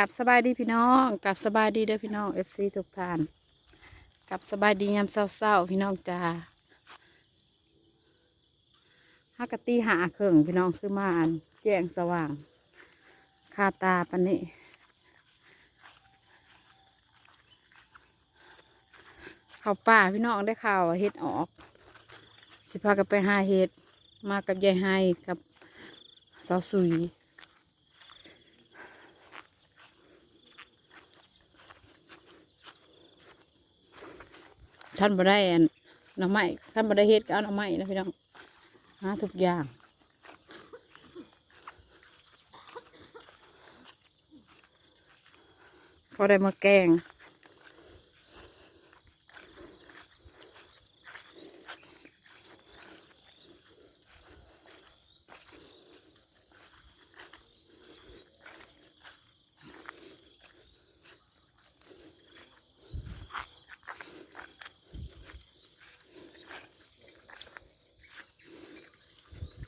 กับสบายดีพี่น้องกับสบายดีเด้อพี่น้องเอฟซีทุกท่านกับสบายดียามเศร้าๆพี่น้องจ้าฮักกะตีหาเครื่องพี่น้องคือมาอันแจ้งสว่างคาตาปันนี้ข้าวป่าพี่น้องได้ข่าวเฮ็ดออก สิพากันไปหาเฮ็ดมากับยายไฮกับสาวสุย ขั้นบ่ได้อันน้อไม้ขั้นบ่ได้เฮ็ดก็เอาหน่อไม้นะพี่น้องหาทุกอย่างพอได้มาแกง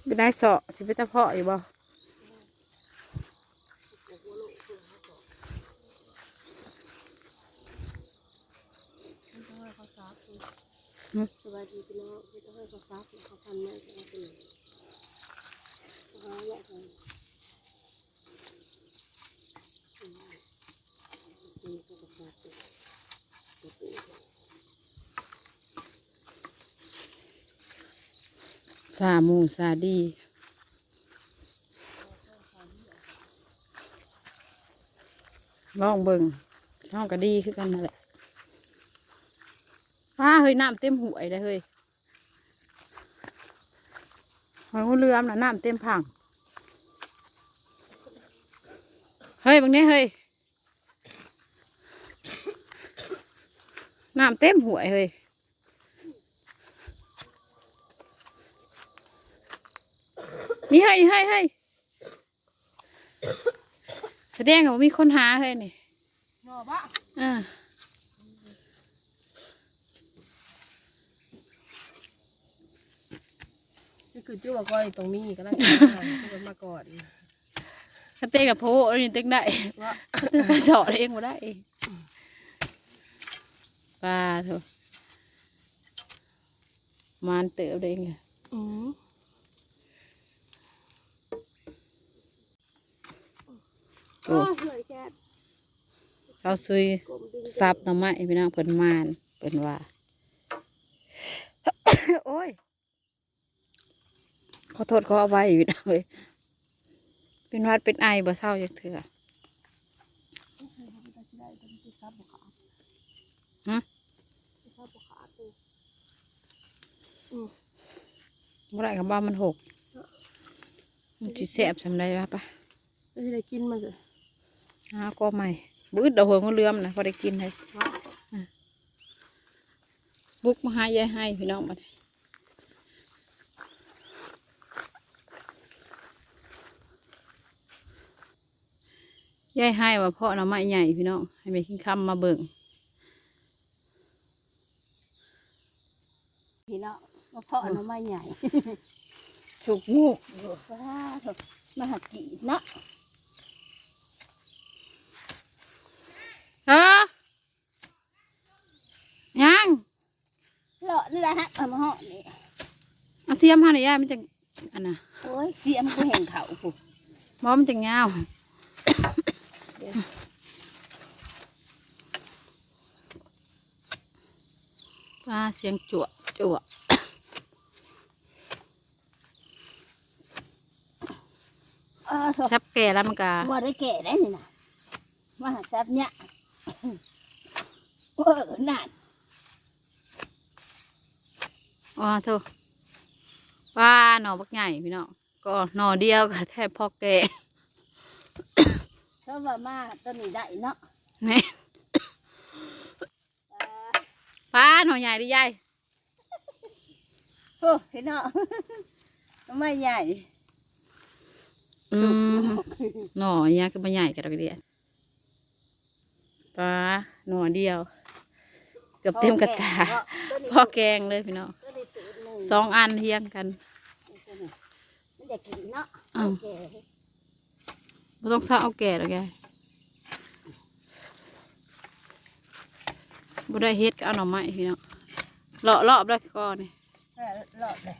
ไปได้เสาะสิไปตะเพาะอยู่บ่สวัสดีพี่น้องพี่ต้องให้เขาซักเขาพันไม่จะเอาไปเลยเขาแยกกันอืมเขาก็ซักตัวตัว สาหมูสาดีลองเบิ่งช่องก็ดีคือกันนั่นแหละว้าเฮ้ยน้ำเต็มห่วยเลยเฮ้ยหอยงูเรือมนะน้ำเต็มผังเฮ้ยบางนี้เฮ้ยน้ำเต็มห่วยเฮ้ย นี่เฮ้ยเฮ้ยเฮ้ยแสดงว่ามีคนหาเฮ้ยนี่หนอบ้าอ่านี่คือจุ๊บก้อยตรงนี้ก็ได้จุ๊บมาก่อนถ้าเต้นกับโพนี่เต้นได้ว่าไปสอนเองมาได้ปลาเถอะมานเติบได้ไงอืม โอ้เขาซุยซับหน้ำไม้พี่น้องเปินมานเปินว่า โอ้ย ขอโทษขอเอาไว้พี่น้องเลยเป็นวัดเป็นไอบ่เศร้าจักเถื่อฮะซับบุขาตัวบ่ได้กับบ้ามันหกมันจิแสบสำได้ปะปะไม่ได้กินมันเลย หาก็ใหม่บื้อเดาหัวงูเรือมนะพอได้กินเลยว่าบุกมาหายายให้พี่น้องมาเลยยายให้ว่าพ่อหน่อไม้ใหญ่พี่น้องให้แม่กินคำมาเบิ่งพี่น้องมาเพาะหน่อไม้ใหญ่สุกมูกว้าเถอะมาหักกี่เนาะ เออยัง เลาะนี่แหละ ฮะเอามาเหาะนี่เอาเสียมหาหน่อยยายมันจะอันน่ะโอ้ยเสียมันก็เห็นเขาผูกมอมันจะยาวว่าเสียงจั่วจั่วเออเถอะชับแก่แล้วมันก็ว่าได้แก่ได้นี่นะมาหาแซ่บเนี่ยเออนั่น อ๋อเถอะว่าหน่อบักใหญ่พี่น้องก็หน่อเดียวก็แทบพอแก่เพราะว่ามาต้นนี้ได้เนาะแม่อ่าป้าหน่อใหญ่ดิยายโอ้พี่เนาะไม่ใหญ่อืมหน่อเนี้ยก็ไม่ใหญ่กันดอกเดียวป้าหน่อเดียว เกือบเต็มกระตาพ่อแกงเลยพี่น้องต้นนี้ สองอันเทียงกันมันเนาไม่ต้องเศาเอาแก่หรอกแกบ่ได้เฮ็ดก็เอาหน่อไม้พี่น้องเลาะรอบแล้ก่อนนี่เลาะเลย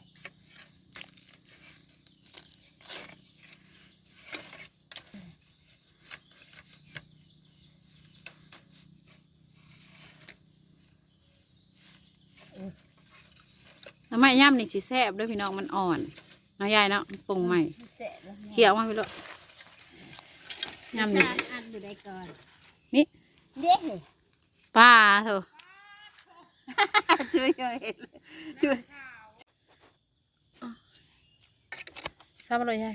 น่อไม้ย่ำนี่สิแซ่บเด้วยพี่น้องมันอ่อนเนาะยายเนาะปรุงใหม่แสะแล้วเขี่ยวมาพี่ลูกย่ำนี่สร้างอันอยู่ได้ก่อนนี่ เด็กป้าเถอะ ช่วยช่วยช่วยทราบอะไรยาย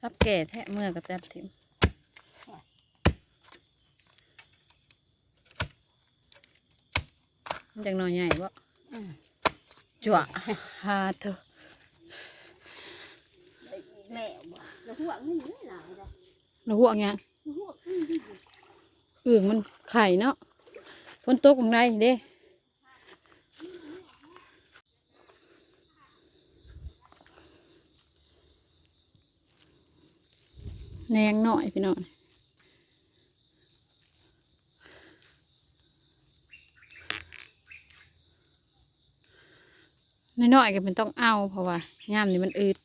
ทับแก่แทะเมื่อกับแทบทิมมัน จังหน่อยใหญ่บ่อืมจั่วฮาเถอะได้อีกแล้วบ่แล้วหัวมันนี่หลายเลยแล้วหัวงานหัวมันดีอยู่อื่นมันไข่เนาะฝนตกของในเด้แนงหน่อยพี่น้อง น้อยๆก็เป็นต้องเอาเพราะว่าย่ามนี่มันอืด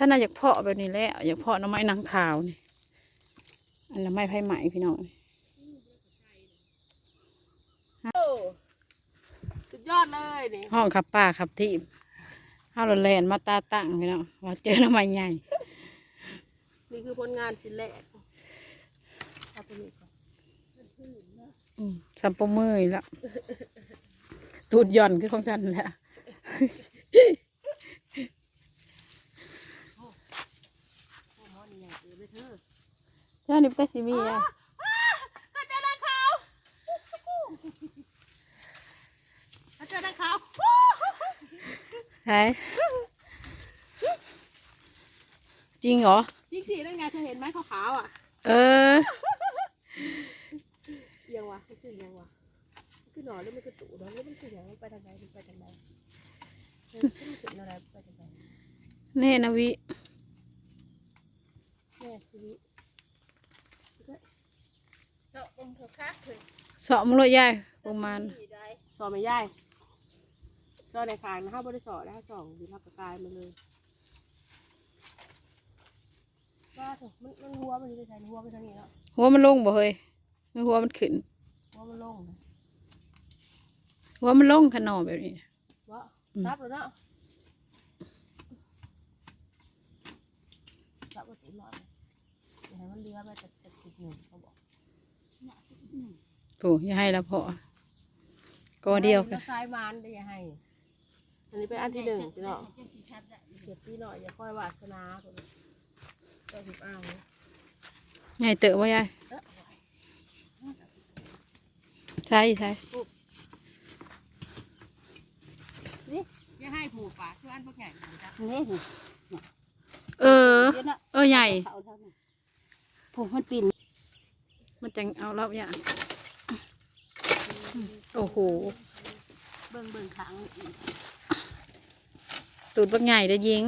ฉันน่ะอยากเพาะแบบนี้แหล้วอยากเพาะน้ำไม้นางขาวนี่อันน้ำไม้ไผ่ไหมพี่น้อง โอ้สุดยอดเลย นี่ห้องขับป้าขับทีมห้าวรถแลนมาตาตั้งพี่น้องว่าเจอหน้ำไม้ใหญ่ นี่คือผลงานชิ้นแรกเอาไปนี่ก่อนอืมสัมปมืออีกแล้วตูดหย่อนคือของฉันแหละ โอ้หมอนี่ใหญ่เกินไปเถอะเจ้านี่เป็นสิมีอะ อาจารย์นักข่าวอาจารย์นักข่าว ใช่จริงเหรอจริงสินั่นไงเธอเห็นไหมขาวๆอะเออ เอียังวะมันคือเอียังวะมันคือหนอนหรือมันคือตู่หนอนหรือมันคืออย่างมันไปทางไหนมันไปทางไหนเออมันคืออะไรไปทางไหนเน่นะวิ แม่ชีวิตเจาะตรงเธอคักเลยสอบมึงเลยยายประมาณ สอบไม่ย่าย สอบในคางนะฮะบริสอบแล้วสองดีทับกระกายมาเลยก็เถอะมันมันหัวมันจะใส่หัวไปทางนี้แล้วหัวมันลงบ่เฮ้ยหัวมันขึ้นหัวมันลงนะหัวมันลงขนอแบบนี้วะอืมซับแล้วเนาะซับประตูหน่อยอย่าให้มันเลี้ยไปจากจากจุดหนึ่งเขาบอกโอ้ยาให้แล้วพอก็เดียวกันคล้ายมันได้ยังไง อันนี้เป็นอันที่หนึ่งพี่น้องเก็บพี่หน่อยอย่าค่อยวาสนาตัวนี้ตัวถูกอ้างนะไงเต๋อว่ายายเอ๊ะใช่ใช่นี่อย่าให้ผูกปากช่วยอันพวกใหญ่นะจ๊ะนี่เออ เออใหญ่ผูกมันปิ่นมันจังเอารอบอย่างโอ้โห เบิ่งเบิ่งขังอีก ตูดบักใหญ่เด้อยิง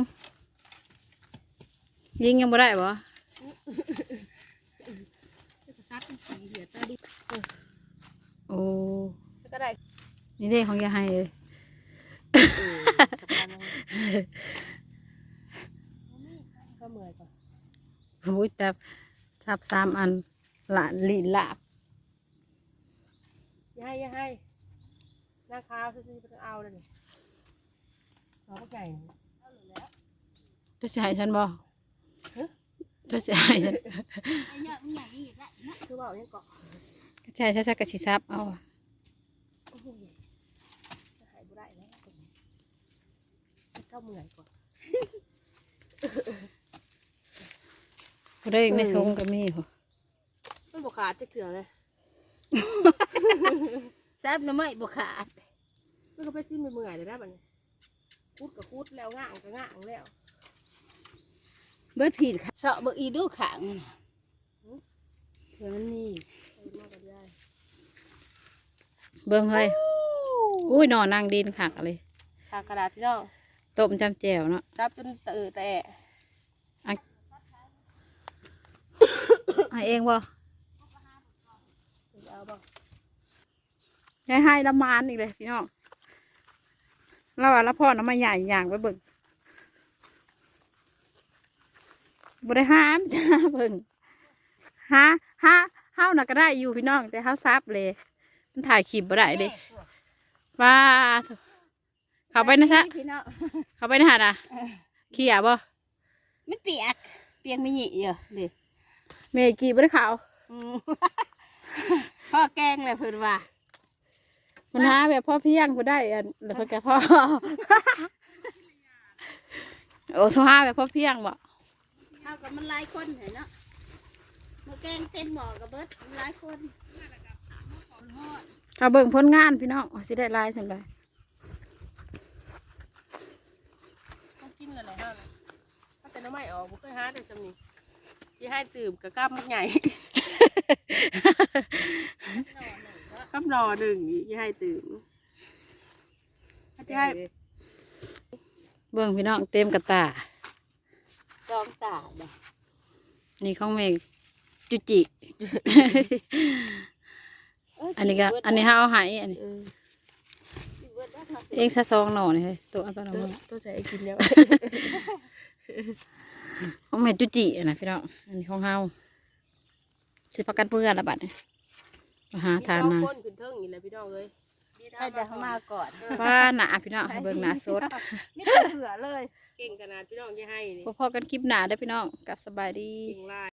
ยิงยังบ่ได้บ่ตัดเป็นสีเหี่ยตาดิโอ้ก็ได้นี่เด้ของยายให้เลยก็เมื่อยก่อนโอ้ยแต่ทับสามอันหลานลีลาบย่าให้ย่าให้หน้าขาวซื้อๆไปเอาเลยนี่ เอาพวกใหญ่จะจะให้ฉันบ่ฮะจะจะให้ฉันคือว่าเอายังเกาะจะให้ฉันสักกะสิซับเอาโอ้โหจะหายบุได้แล้วเข้าเมื่อยก่อนผู้ได้ในทงก็มีหัวมันบกขาดจะเกลือเลยซับน้ำไม่บกขาดมันก็ไปจิ้มไปเมื่อยเลยได้ปะเนี่ย คูดกับคูดแล้วง่างก็ง่างแล้ว เบิดผิดค่ะเสาะเบิกอีดูขางมันน่ะเดี๋ยวมันนี่เอามากับยายเบิ่งเฮ้ยอุ้ยนอนนั่งดินขักเลยทากระดาษพี่น้องต้มจำแจ่วเนาะซับจนเตอแต่ให้เองบ่เอาบ่ให้ให้ละมานอีกเลยพี่น้อง เราว่าละพ่อน้ำมาใหญ่อย่างไปเบิ่งบ่ได้ห้ามจ้าเบิ่งฮะฮะเฮาน่ะก็ได้อยู่พี่น้อง แต่เฮาซับเลยมันถ่ายคลิปบ่ได้เด้ว่าเถอะเข้าไปนะซะพี่น้องเข้าไปนะฮะน่ะเขี้ยบ่มันเปียก เปียกไม่หยีเยอะเลยเมกี่บ่ได้ข่าวอืมพ่อแกล้งเลยเพิ่นว่า มันหาแบบพ่อเพียงกูได้อันแล้วเพิ่นก็พ่อโอ้โทรหาแบบพ่อเพียงบ่เท่ากับมันหลายคนเห็นเนาะมาแกล้งเต้นหมอกับเบิดมันหลายคนถ้าเบิ่งผลงานพี่น้องอ๋อสิได้หลายสำหรับต้องกินเลยแหละฮะถ้าแต่น้ำไม่ออกบุเคยหาแต่จำนี้ที่ให้ตื่มกับกล้ามมักใหญ่ กล้ามหนอหนึ่งที่ให้ตื่มที่ให้เบิ่งพี่น้องเต็มกระตากองตาบ่นี่ของเมฆจุจิ อันนี้ก็อันนี้เฮาเอาให้อันนี้เออเบิดแล้วค่ะเองซะซองหน่อนี่เฮ้ยตัวอันตัวนั้นตัวมาตัวใส่กินแล้วของเมฆจุจิอันนะพี่น้องอันนี้ของเฮาสิพักกันเพื่อนละบัดนี่มา หาทานมีนะสองคนขึ้นเทิงอีกแล้วพี่น้องเลยใครจะเข้ามาก่อนว่าหนาพี่น้องให้เบิ่งหนาสดไม่ต้องเผื่อเลย เก่งขนาดพี่น้องที่ให้นี่พอๆกันคลิปหนาได้อพี่น้องกลับสบายดีเก่งหลาย